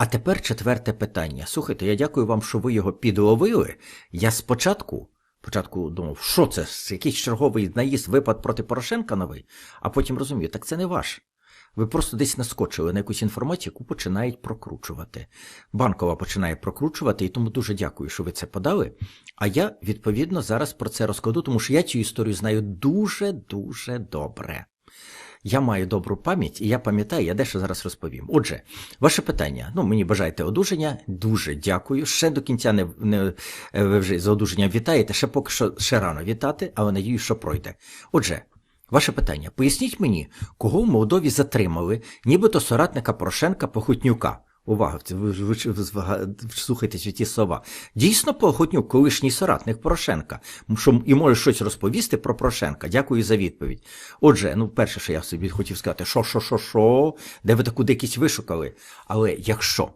А тепер четверте питання. Слухайте, я дякую вам, що ви його підловили. Я спочатку, спочатку думав, що це, якийсь черговий наїзд, випад проти Порошенка новий, а потім розумію, так це не ваш. Ви просто десь наскочили на якусь інформацію, яку починають прокручувати. Банкова починає прокручувати, і тому дуже дякую, що ви це подали. А я, відповідно, зараз про це розкладу, тому що я цю історію знаю дуже-дуже добре. Я маю добру пам'ять, і я пам'ятаю, я дещо зараз розповім. Отже, ваше питання. Ну, мені бажаєте одужання, дуже дякую. Ще до кінця не, не ви вже за одужання вітаєте, ще поки що ще рано вітати, але надію, що пройде. Отже, ваше питання. Поясніть мені, кого в Молдові затримали, нібито соратника Порошенка Похотнюка. Увага, ви, ви, ви, слухайте ті слова. Дійсно, Похотнюк, колишній соратник Порошенка, що і може щось розповісти про Порошенка. Дякую за відповідь. Отже, ну, перше, що я собі хотів сказати, що, що, що, що, де ви таку дикість вишукали. Але якщо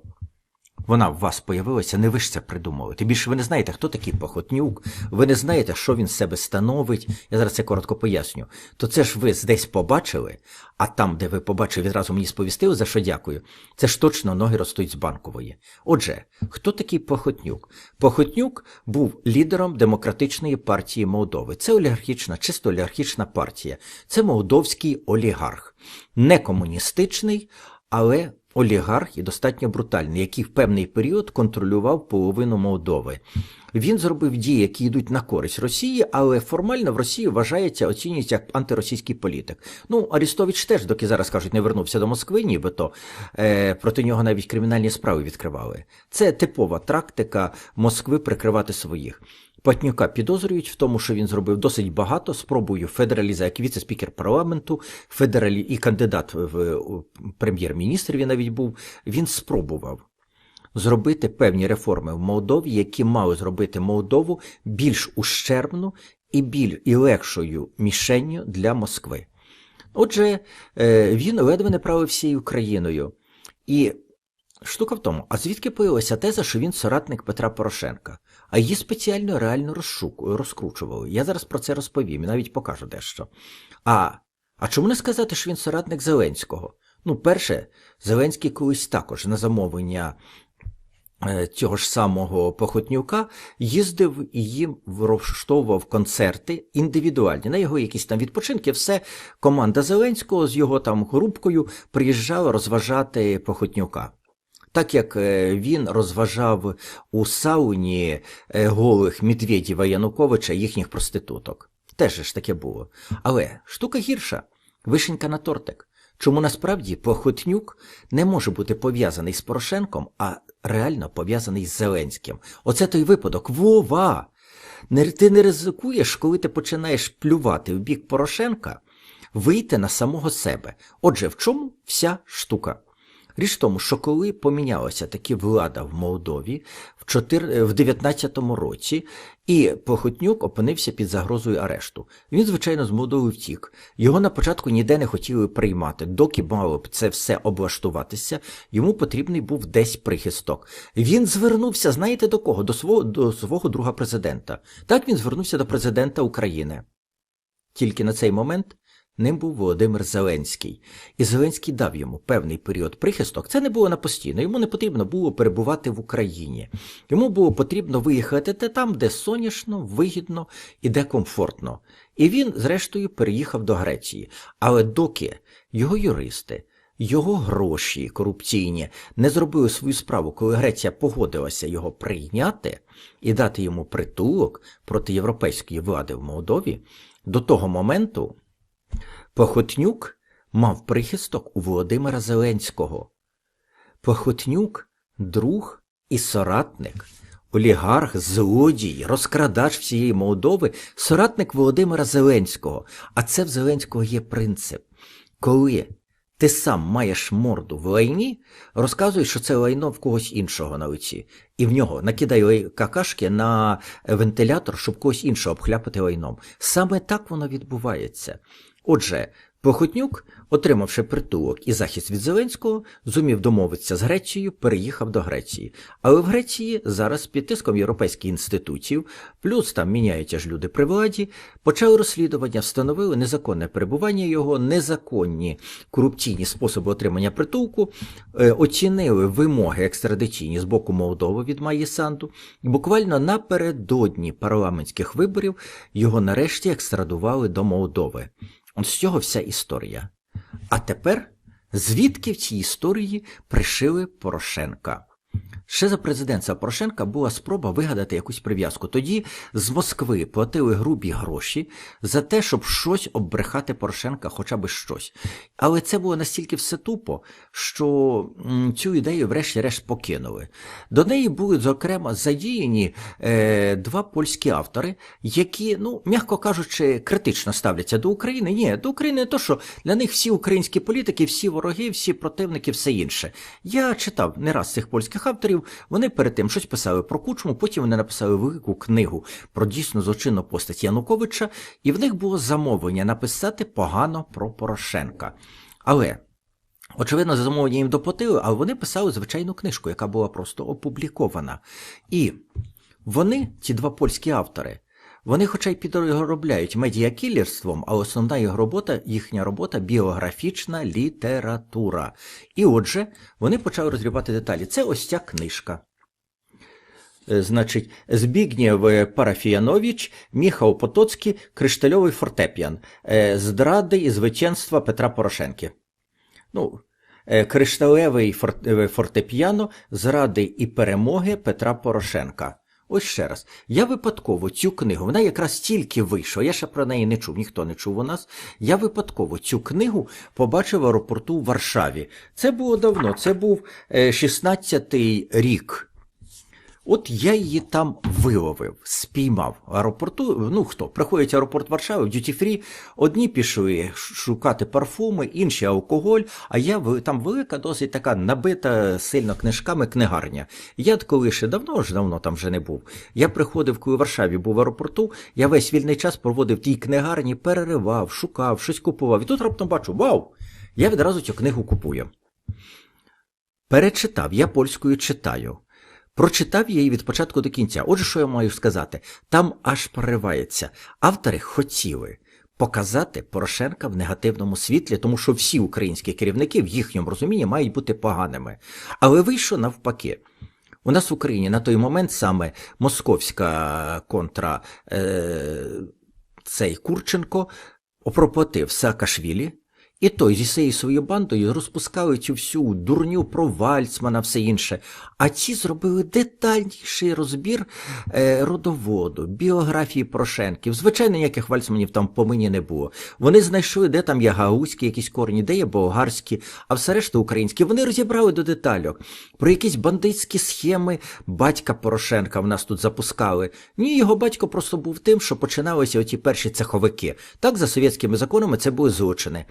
вона в вас появилася, не ви ж це придумали. Тим більше ви не знаєте, хто такий Похотнюк, ви не знаєте, що він себе становить. Я зараз це коротко поясню. То це ж ви десь побачили, а там, де ви побачили, відразу мені сповістили, за що дякую. Це ж точно ноги ростуть з банкової. Отже, хто такий Похотнюк? Похотнюк був лідером демократичної партії Молдови. Це олігархічна, чисто олігархічна партія. Це молдовський олігарх, не комуністичний, але олігарх і достатньо брутальний, який в певний період контролював половину Молдови. Він зробив дії, які йдуть на користь Росії, але формально в Росії вважається, оцінюється як антиросійський політик. Ну, Арістович теж, доки зараз кажуть, не вернувся до Москви, нібито е, проти нього навіть кримінальні справи відкривали. Це типова тактика Москви прикривати своїх. Патнюка підозрюють в тому, що він зробив досить багато спробою федералізації, як віце-спікер парламенту, федералі і кандидат в прем'єр-міністр він навіть був. Він спробував зробити певні реформи в Молдові, які мали зробити Молдову більш ущербну і біль і легшою мішенню для Москви. Отже, він ледве не правив всією країною. І штука в тому, а звідки появилася теза, що він соратник Петра Порошенка? А її спеціально реально розкручували. Я зараз про це розповім і навіть покажу дещо. А а чому не сказати, що він соратник Зеленського? Ну, перше, Зеленський колись також на замовлення цього ж самого Похотнюка їздив і їм влаштовував концерти індивідуальні. На його якісь там відпочинки, все команда Зеленського з його там групкою приїжджала розважати Похотнюка. Так як він розважав у сауні голих Медведєва Януковича їхніх проституток. Теж ж таке було. Але штука гірша вишенька на тортик. Чому насправді Похотнюк не може бути пов'язаний з Порошенком, а реально пов'язаний з Зеленським. Оце той випадок. Вова! Ти не ризикуєш, коли ти починаєш плювати в бік Порошенка, вийти на самого себе. Отже, в чому вся штука? Річ в тому, що коли помінялася таки влада в Молдові в 4, в 19-му році, і Похотнюк опинився під загрозою арешту. Він, звичайно, з Молдови втік. Його на початку ніде не хотіли приймати, доки мало б це все облаштуватися, йому потрібний був десь прихисток. Він звернувся, знаєте до кого? До свого, до свого друга президента. Так він звернувся до президента України. Тільки на цей момент Ним був Володимир Зеленський, і Зеленський дав йому певний період прихисток. Це не було на постійно, йому не потрібно було перебувати в Україні. Йому було потрібно виїхати там, де сонячно, вигідно і де комфортно. І він, зрештою, переїхав до Греції. Але доки його юристи, його гроші корупційні не зробили свою справу, коли Греція погодилася його прийняти і дати йому притулок проти європейської влади в Молдові, до того моменту. Похотнюк мав прихисток у Володимира Зеленського. Похотнюк друг і соратник, олігарх, злодій, розкрадач всієї Молдови, соратник Володимира Зеленського. А це в Зеленського є принцип. Коли ти сам маєш морду в лайні, розказуй, що це лайно в когось іншого на лиці, і в нього накидай какашки на вентилятор, щоб когось іншого обхляпати лайном. Саме так воно відбувається. Отже, Похотнюк, отримавши притулок і захист від Зеленського, зумів домовитися з Грецією, переїхав до Греції. Але в Греції зараз під тиском європейських інститутів, плюс там міняються ж люди при владі, почали розслідування, встановили незаконне перебування його, незаконні корупційні способи отримання притулку, е, оцінили вимоги екстрадиційні з боку Молдови від Майї Санду, і буквально напередодні парламентських виборів його нарешті екстрадували до Молдови. От з цього вся історія. А тепер звідки в цій історії пришили Порошенка? Ще за президентства Порошенка була спроба вигадати якусь прив'язку. Тоді з Москви платили грубі гроші за те, щоб щось оббрехати Порошенка, хоча б щось. Але це було настільки все тупо, що цю ідею, врешті-решт, покинули. До неї були, зокрема, задіяні е, два польські автори, які, ну, м'яко кажучи, критично ставляться до України. Ні, до України не то, що для них всі українські політики, всі вороги, всі противники, все інше. Я читав не раз цих польських авторів. Вони перед тим щось писали про кучму, потім вони написали велику книгу про дійсно злочинну постать Януковича, і в них було замовлення написати погано про Порошенка. Але. Очевидно, замовлення їм доплатили, але вони писали звичайну книжку, яка була просто опублікована. І вони, ці два польські автори, вони, хоча й підробляють медіакілерством, а основна їх робота, їхня робота біографічна література. І отже, вони почали розгрібати деталі. Це ось ця книжка. Е, Значить, Збігнєв Парафіянович, Міхал Потоцький, Криштальовий фортепіан, Е, зради і звичайства Петра Порошенки. Ну, е, Кришталевий фор- е, фортепіано, зради і перемоги Петра Порошенка. Ось ще раз. Я випадково цю книгу, вона якраз тільки вийшла, я ще про неї не чув, ніхто не чув у нас. Я випадково цю книгу побачив в аеропорту в Варшаві. Це було давно, це був е, 16-й рік. От я її там виловив, спіймав в аеропорту. Ну хто? Приходять в аеропорт Варшави в Free, Одні пішли шукати парфуми, інші алкоголь. А я там велика, досить така набита сильно книжками книгарня. Я коли ще давно ж давно там вже не був. Я приходив, коли в Варшаві був в аеропорту. Я весь вільний час проводив в тій книгарні, переривав, шукав, щось купував. І тут раптом бачу: вау! Я відразу цю книгу купую. Перечитав, я польською читаю. Прочитав її від початку до кінця. Отже, що я маю сказати? Там аж проривається. Автори хотіли показати Порошенка в негативному світлі, тому що всі українські керівники в їхньому розумінні мають бути поганими. Але вийшло навпаки. У нас в Україні на той момент саме московська контра е, цей Курченко опроплатив Саакашвілі, і той зі своєю своєю бандою розпускали цю всю дурню про Вальцмана, все інше. А ці зробили детальніший розбір е, родоводу, біографії Порошенків. Звичайно, ніяких Вальцманів там по мені не було. Вони знайшли, де там є гаузькі якісь корені, де є болгарські, а все решта українські. Вони розібрали до детальок. Про якісь бандитські схеми батька Порошенка в нас тут запускали. Ні, його батько просто був тим, що починалися оті перші цеховики. Так, за совєтськими законами це були злочини.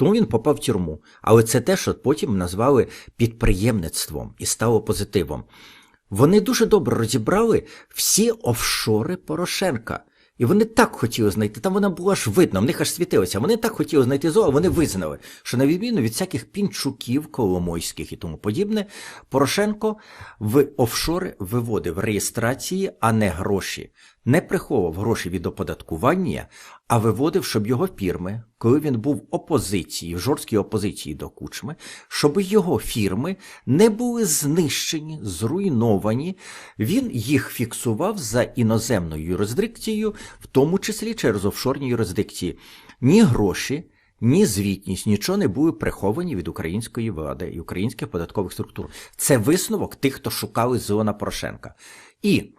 Тому він попав в тюрму. Але це те, що потім назвали підприємництвом і стало позитивом. Вони дуже добре розібрали всі офшори Порошенка. І вони так хотіли знайти, там вона була ж видно, в них аж світилося. Вони так хотіли знайти зло, а вони визнали, що на відміну від всяких пінчуків, коломойських і тому подібне, Порошенко в офшори виводив реєстрації, а не гроші. Не приховував гроші від оподаткування, а виводив, щоб його фірми, коли він був в опозиції, в жорсткій опозиції до кучми, щоб його фірми не були знищені, зруйновані. Він їх фіксував за іноземною юрисдикцією, в тому числі через офшорні юрисдикції. Ні гроші, ні звітність, нічого не були приховані від української влади і українських податкових структур. Це висновок тих, хто шукали Зелена Порошенка. І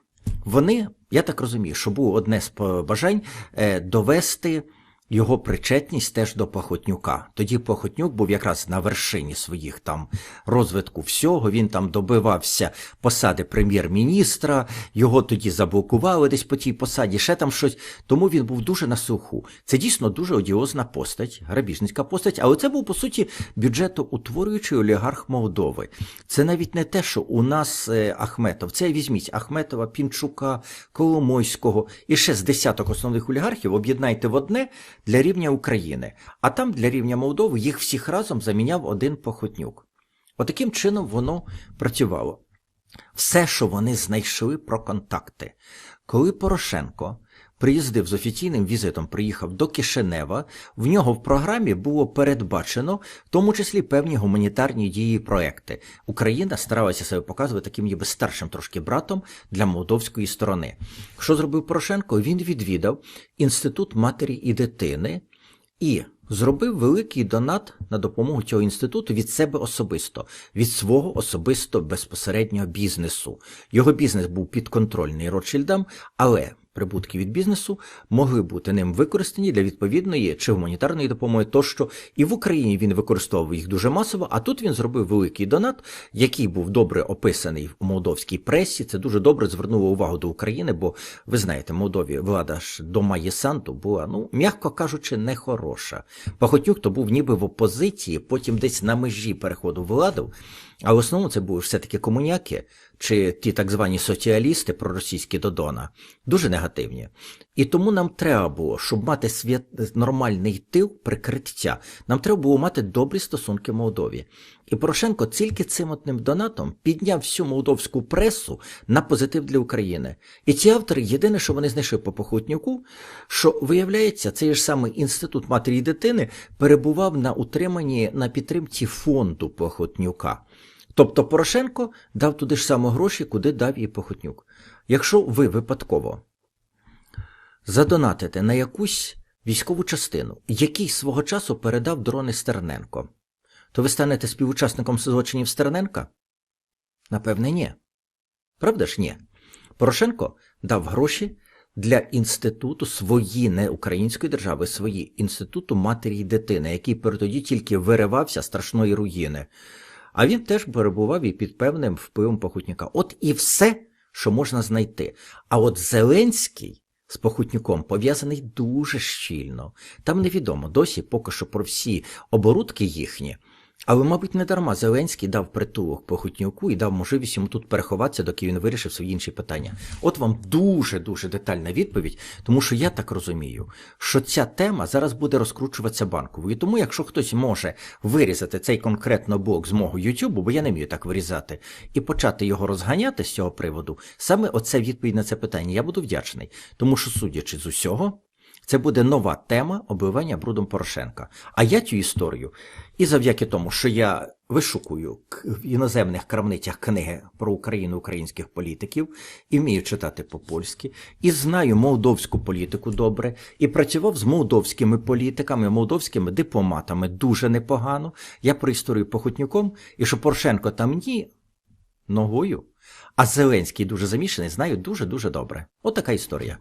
вони, я так розумію, що було одне з бажань е, довести його причетність теж до Пахотнюка. Тоді Пахотнюк був якраз на вершині своїх там розвитку всього. Він там добивався посади прем'єр-міністра, його тоді заблокували десь по тій посаді, ще там щось. Тому він був дуже на суху. Це дійсно дуже одіозна постать, грабіжницька постать, але це був по суті бюджетоутворюючий олігарх Молдови. Це навіть не те, що у нас е, Ахметов. Це візьміть Ахметова, Пінчука, Коломойського і ще з десяток основних олігархів об'єднайте в одне. Для рівня України, а там для рівня Молдови їх всіх разом заміняв один Похотнюк. Отаким чином воно працювало. Все, що вони знайшли про контакти. Коли Порошенко приїздив з офіційним візитом, приїхав до Кишинева, в нього в програмі було передбачено, в тому числі певні гуманітарні дії і проекти. Україна старалася себе показувати таким ніби старшим трошки братом для молдовської сторони. Що зробив Порошенко? Він відвідав інститут матері і дитини і зробив великий донат на допомогу цього інституту від себе особисто, від свого особисто безпосереднього бізнесу. Його бізнес був підконтрольний Ротшильдам, але прибутки від бізнесу могли бути ним використані для відповідної чи гуманітарної допомоги тощо. І в Україні він використовував їх дуже масово, а тут він зробив великий донат, який був добре описаний в молдовській пресі. Це дуже добре звернуло увагу до України, бо ви знаєте, Молдові влада ж до Майї Санту була, ну, м'яко кажучи, нехороша. Пахотнюк то був ніби в опозиції, потім десь на межі переходу владу. А в основному це були все-таки комуняки, чи ті так звані соціалісти проросійські Додона, дуже негативні. І тому нам треба було, щоб мати свят... нормальний тил прикриття, нам треба було мати добрі стосунки в Молдові. І Порошенко тільки цим одним донатом підняв всю молдовську пресу на позитив для України. І ці автори, єдине, що вони знайшли по Похотнюку, що виявляється, цей ж самий інститут матері і дитини перебував на утриманні на підтримці фонду Похотнюка. Тобто Порошенко дав туди ж само гроші, куди дав і Похотнюк. Якщо ви випадково задонатите на якусь військову частину, який свого часу передав дрони Стерненко, то ви станете співучасником злочинів Стерненка? Напевне, ні. Правда ж ні? Порошенко дав гроші для інституту свої, не української держави, свої інституту матері і дитини, який тоді тільки виривався страшної руїни. А він теж перебував і під певним впливом Похутнюка. От і все, що можна знайти. А от Зеленський з Похутнюком пов'язаний дуже щільно. Там невідомо досі поки що про всі оборудки їхні. Але, мабуть, не дарма Зеленський дав притулок Похутнюку і дав можливість йому тут переховатися, доки він вирішив свої інші питання. От вам дуже-дуже детальна відповідь, тому що я так розумію, що ця тема зараз буде розкручуватися банковою. Тому, якщо хтось може вирізати цей конкретно блок з мого Ютубу, бо я не вмію так вирізати, і почати його розганяти з цього приводу, саме оце відповідь на це питання, я буду вдячний. Тому що, судячи з усього, це буде нова тема обливання брудом Порошенка. А я цю історію, і завдяки тому, що я вишукую в іноземних крамницях книги про Україну українських політиків, і вмію читати по-польськи, і знаю молдовську політику добре, і працював з молдовськими політиками, молдовськими дипломатами дуже непогано. Я про історію Похотнюком, і що Порошенко там ні ногою, а Зеленський дуже замішаний, знаю дуже-дуже добре. От історія.